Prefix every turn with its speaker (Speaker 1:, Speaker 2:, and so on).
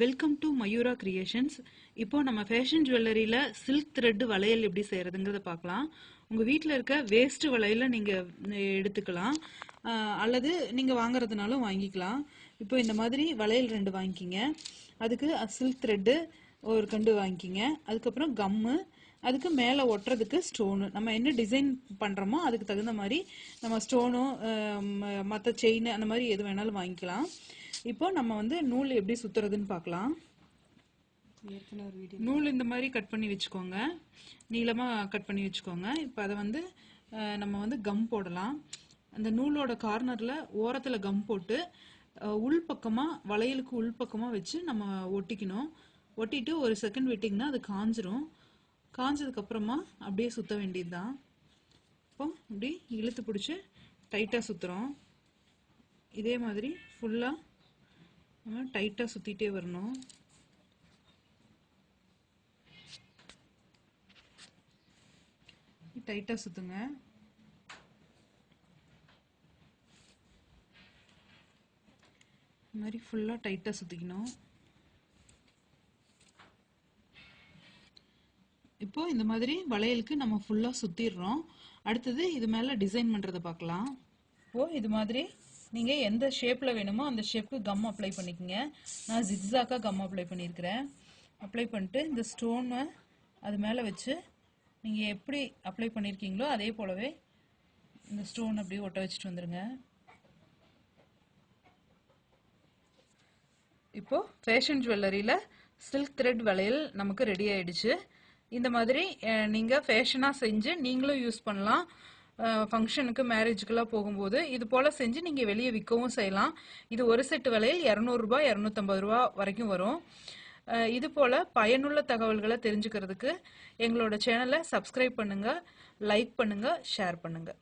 Speaker 1: Welcome to Mayura creations இப்போ நம்ம fashion ஜுவல்லரியில் silk thread வளையல் எப்படி செய்யறதுங்கிறத பார்க்கலாம். உங்கள் வீட்டில் இருக்க வேஸ்ட் வளையல நீங்கள் எடுத்துக்கலாம். அல்லது நீங்கள் வாங்குறதுனாலும் வாங்கிக்கலாம். இப்போ இந்த மாதிரி வளையல் ரெண்டு வாங்கிக்கிங்க. அதுக்கு சில்க் த்ரெட்டு ஒரு கண்டு வாங்கிக்கிங்க. அதுக்கப்புறம் கம்மு அதுக்கு மேலே ஒட்டுறதுக்கு ஸ்டோனு நம்ம என்ன டிசைன் பண்ணுறோமோ அதுக்கு தகுந்த மாதிரி நம்ம ஸ்டோனும் மற்ற செயின் அந்த மாதிரி எது வேணாலும் வாங்கிக்கலாம். இப்போ நம்ம வந்து நூல் எப்படி சுத்துறதுன்னு பார்க்கலாம். நூல் இந்த மாதிரி கட் பண்ணி வச்சுக்கோங்க. நீளமாக கட் பண்ணி வச்சுக்கோங்க. இப்போ அதை வந்து நம்ம வந்து கம் போடலாம். அந்த நூலோட கார்னரில் ஓரத்தில் கம் போட்டு அஹ், உள் பக்கமாக வளையலுக்கு உள் பக்கமாக வச்சு நம்ம ஒட்டிக்கணும். ஒட்டிட்டு ஒரு செகண்ட் விட்டிங்கன்னா அது காஞ்சிரும். காஞ்சதுக்கப்புறமா அப்படியே சுத்த வேண்டியது தான் இப்போ இப்படி இழுத்து பிடிச்சி டைட்டாக சுற்றுறோம் இதே மாதிரி ஃபுல்லாக நம்ம டைட்டாக சுற்றிட்டே வரணும். டைட்டாக சுற்றுங்க இந்த மாதிரி ஃபுல்லாக டைட்டாக சுற்றிக்கணும் இப்போ இந்த மாதிரி வளையலுக்கு நம்ம ஃபுல்லாக சுற்றிடுறோம் அடுத்தது இது மேலே டிசைன் பண்ணுறதை பார்க்கலாம். இப்போ இது மாதிரி நீங்கள் எந்த ஷேப்பில் வேணுமோ அந்த ஷேப்புக்கு கம் அப்ளை பண்ணிக்கோங்க. நான் ஜிக்ஸாக்காக கம் அப்ளை பண்ணியிருக்கிறேன். அப்ளை பண்ணிட்டு இந்த ஸ்டோனை அது மேலே வச்சு நீங்கள் எப்படி அப்ளை பண்ணியிருக்கீங்களோ அதே போலவே இந்த ஸ்டோன் அப்படியே ஒட்ட வச்சுட்டு வந்துடுங்க இப்போ ஃபேஷன் ஜுவல்லரியில் சில்க் த்ரெட் வளையல் நமக்கு ரெடி ஆயிடுச்சு. இந்த மாதிரி நீங்கள் ஃபேஷனாக செஞ்சு நீங்களும் யூஸ் பண்ணலாம். ஃபங்க்ஷனுக்கு மேரேஜுக்கெல்லாம் போகும்போது இது போல் செஞ்சு நீங்கள் வெளியே விற்கவும் செய்யலாம். இது ஒரு செட்டு விலையில் இரநூறுபா இரநூத்தம்பது ரூபா வரைக்கும் வரும். இது போல் பயனுள்ள தகவல்களை தெரிஞ்சுக்கிறதுக்கு எங்களோட சேனலை சப்ஸ்கிரைப் பண்ணுங்கள் லைக் பண்ணுங்கள் ஷேர் பண்ணுங்கள்